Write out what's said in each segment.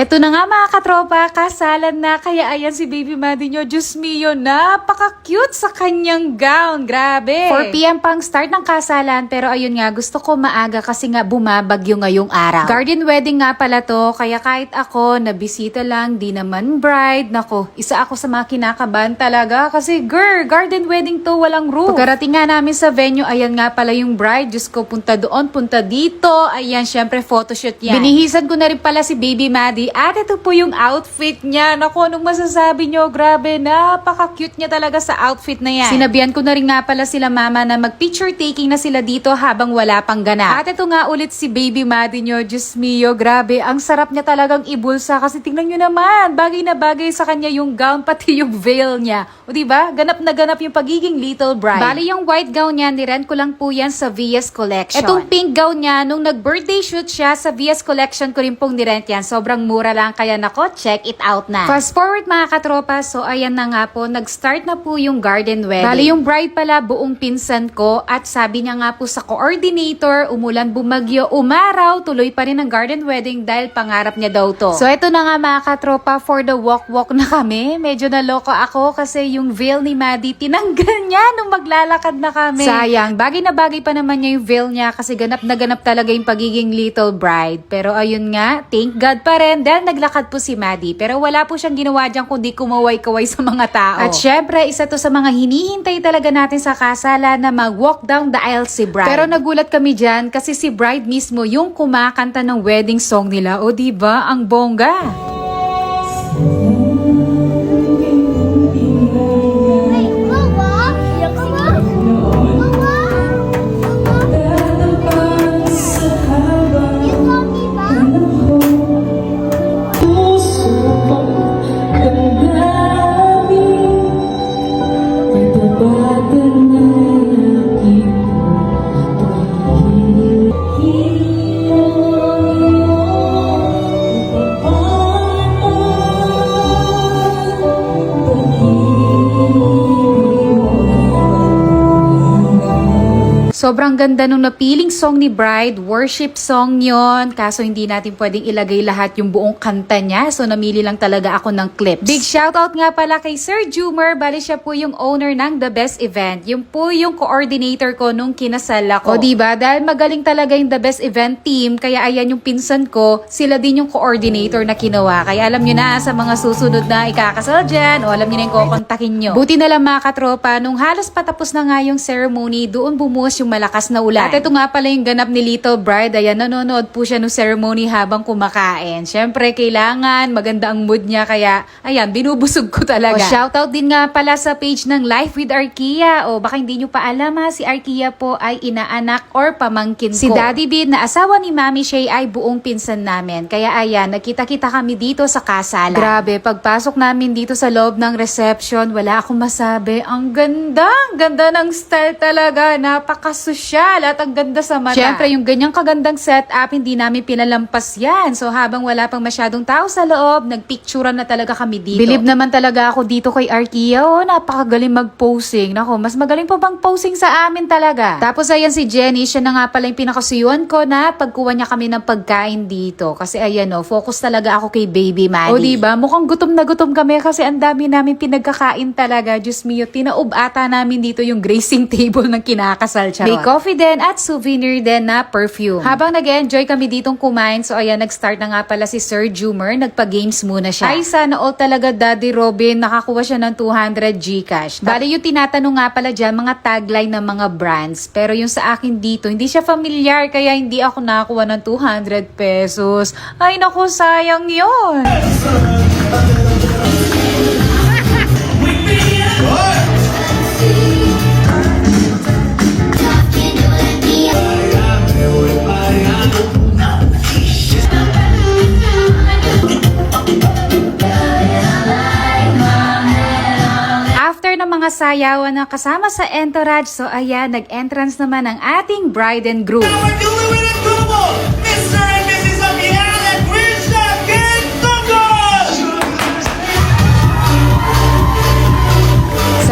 Eto na nga mga katropa, kasalan na. Kaya ayan si baby Maddie nyo. Diyos mio, napaka-cute sa kanyang gown. Grabe. 4pm pang start ng kasalan. Pero ayun nga, gusto ko maaga kasi nga bumabagyo ngayong araw. Garden wedding nga pala to. Kaya kahit ako, nabisita lang, di naman bride. Nako, isa ako sa mga kinakabahan talaga. Kasi girl, garden wedding to, walang roof. Pagkarating nga namin sa venue, ayan nga pala yung bride. Diyos ko, punta doon, punta dito. Ayan, syempre photoshoot yan. Binihisan ko na rin pala si baby Maddie. At ito po yung outfit niya. Naku, anong masasabi nyo? Grabe, napaka-cute niya talaga sa outfit na yan. Sinabihan ko na rin nga pala sila mama na mag-picture taking na sila dito habang wala pang ganap. At ito nga ulit si baby Maddie nyo. Diyos mio, grabe. Ang sarap niya talagang ibulsa kasi tingnan nyo naman. Bagay na bagay sa kanya yung gown pati yung veil niya. O diba? Ganap na ganap yung pagiging little bride. Bali yung white gown niya, nirent ko lang po yan sa VS Collection. Etong pink gown niya, nung nag-birthday shoot siya sa VS Collection ko rin pong nirent yan. Sobrang mura lang, kaya nako, check it out na. Fast forward mga katropa, so ayan na nga po, nag-start na po yung garden wedding. Bali yung bride pala, buong pinsan ko, at sabi niya nga po sa coordinator, umulan, bumagyo, umaraw, tuloy pa rin ang garden wedding dahil pangarap niya daw to. So eto na nga mga katropa, for the walk-walk na kami. Medyo naloko ako kasi yung veil ni Maddie, tinanggal niya nung maglalakad na kami. Sayang, bagay na bagay pa naman niya yung veil niya kasi ganap na ganap talaga yung pagiging little bride. Pero ayun nga, thank God pa rin dahil naglakad po si Maddie. Pero wala po siyang ginawa dyan kundi kumaway-kaway sa mga tao. At syempre, isa to sa mga hinihintay talaga natin sa kasala na mag-walk down the aisle si bride. Pero nagulat kami dyan kasi si bride mismo yung kumakanta ng wedding song nila. O di ba Ang bongga. Sobrang ganda nung napiling song ni Bride, worship song yon. Kaso hindi natin pwedeng ilagay lahat yung buong kanta niya. So namili lang talaga ako ng clips. Big shoutout nga pala kay Sir Jumer. Bali siya po yung owner ng The Best Event. Yung po yung coordinator ko nung kinasal ako. O diba? Dahil magaling talaga yung The Best Event team. Kaya ayan yung pinsan ko. Sila din yung coordinator na kinuha. Kaya alam nyo na sa mga susunod na ikakasal dyan. O alam nyo na yung kukontakin nyo. Buti na lang mga katropa. Nung halos patapos na nga yung ceremony, doon bumuhos yung malakas na ulan. At ito nga pala yung ganap ni Little Bride. Ayan, nanonood po siya ng ceremony habang kumakain. Siyempre, kailangan maganda ang mood niya. Kaya, ayan, binubusog ko talaga. O, shoutout din nga pala sa page ng Life with Arkia. O, baka hindi nyo pa alam ha, si Arkia po ay inaanak or pamangkin ko. Si Daddy Bin, na asawa ni Mami Shay, ay buong pinsan namin. Kaya ayan, nakita-kita kami dito sa kasalan. Grabe, pagpasok namin dito sa loob ng reception, wala akong masabi. Ang ganda, ang ganda ng style talaga. Napakasosyal at ang ganda sa mata. Siyempre, yung ganyang kagandang setup, hindi namin pinalampas yan. So habang wala pang masyadong tao sa loob, nagpicturean na talaga kami dito. Bilib naman talaga ako dito kay Arkia. Oh, napakagaling mag-posing. Nako, mas magaling pa bang posing sa amin talaga. Tapos ayan si Jenny, siya na nga pala yung pinakasuyuan ko na pagkuha niya kami ng pagkain dito. Kasi ayan oh, focus talaga ako kay Baby Maddie. O diba, mukhang gutom na gutom kami kasi ang dami namin pinagkakain talaga. Diyos mio, tinaob ata namin dito yung gracing table ng kinakasal charot. May coffee din at souvenir din na perfume. Habang nag-enjoy kami ditong kumain, so ayan, nag-start na nga pala si Sir Jumer, nagpa-games muna siya. Ay, sana all talaga Daddy Robin, nakakuha siya ng 200 Gcash. Bali yung tinatanong nga pala dyan, mga tagline ng mga brands. Pero yung sa akin dito, hindi siya familiar, kaya hindi ako nakakuha ng 200 pesos. Ay, naku, sayang yun. Sayawan na kasama sa entourage, so ayan, nag-entrance naman ang ating bride and groom.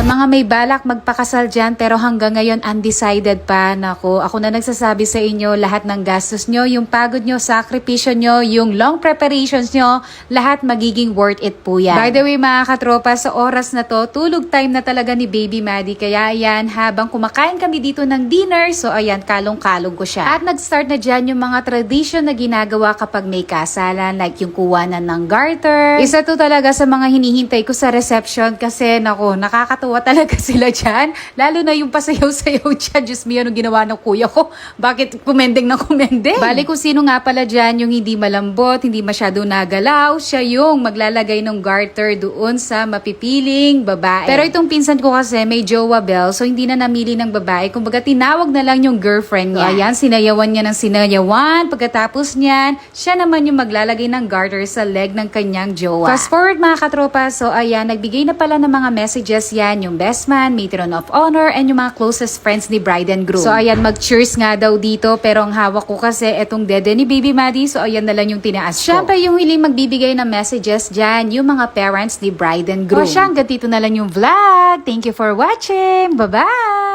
Mga may balak magpakasal dyan pero hanggang ngayon undecided pa. Nako, ako na nagsasabi sa inyo lahat ng gastos nyo, yung pagod nyo, sakripisyo nyo, yung long preparations nyo, lahat magiging worth it po yan. By the way mga katropa, sa oras na to, tulog time na talaga ni Baby Maddie. Kaya ayan, habang kumakain kami dito ng dinner, so ayan, kalong-kalong ko siya. At nag-start na dyan yung mga tradition na ginagawa kapag may kasalan, like yung kuwanan ng garter. Isa to talaga sa mga hinihintay ko sa reception kasi nako, nakakatuwa talaga sila dyan. Lalo na yung pasayaw-sayaw dyan. Diyos me, anong ginawa ng kuya ko? Bakit kumendeng na kumendeng? Bali kung sino nga pala dyan yung hindi malambot, hindi masyado nagalaw, siya yung maglalagay ng garter doon sa mapipiling babae. Pero itong pinsan ko kasi may jowa bell, so hindi na namili ng babae. Kumbaga tinawag na lang yung girlfriend niya. Ayan, sinayawan niya ng sinayawan. Pagkatapos niyan, siya naman yung maglalagay ng garter sa leg ng kanyang jowa. Fast forward mga katropa, so ayan, nagbigay na pala ng mga messages yan, yung best man, matron of honor, and yung mga closest friends ni bride and groom. So ayan, mag-cheers nga daw dito, pero ang hawak ko kasi etong dede ni Baby Maddie, so ayan na lang yung tinaas ko. Siyempre, yung hiling magbibigay ng messages dyan, yung mga parents ni bride and groom. O siya, hanggang dito na lang yung vlog. Thank you for watching. Bye-bye!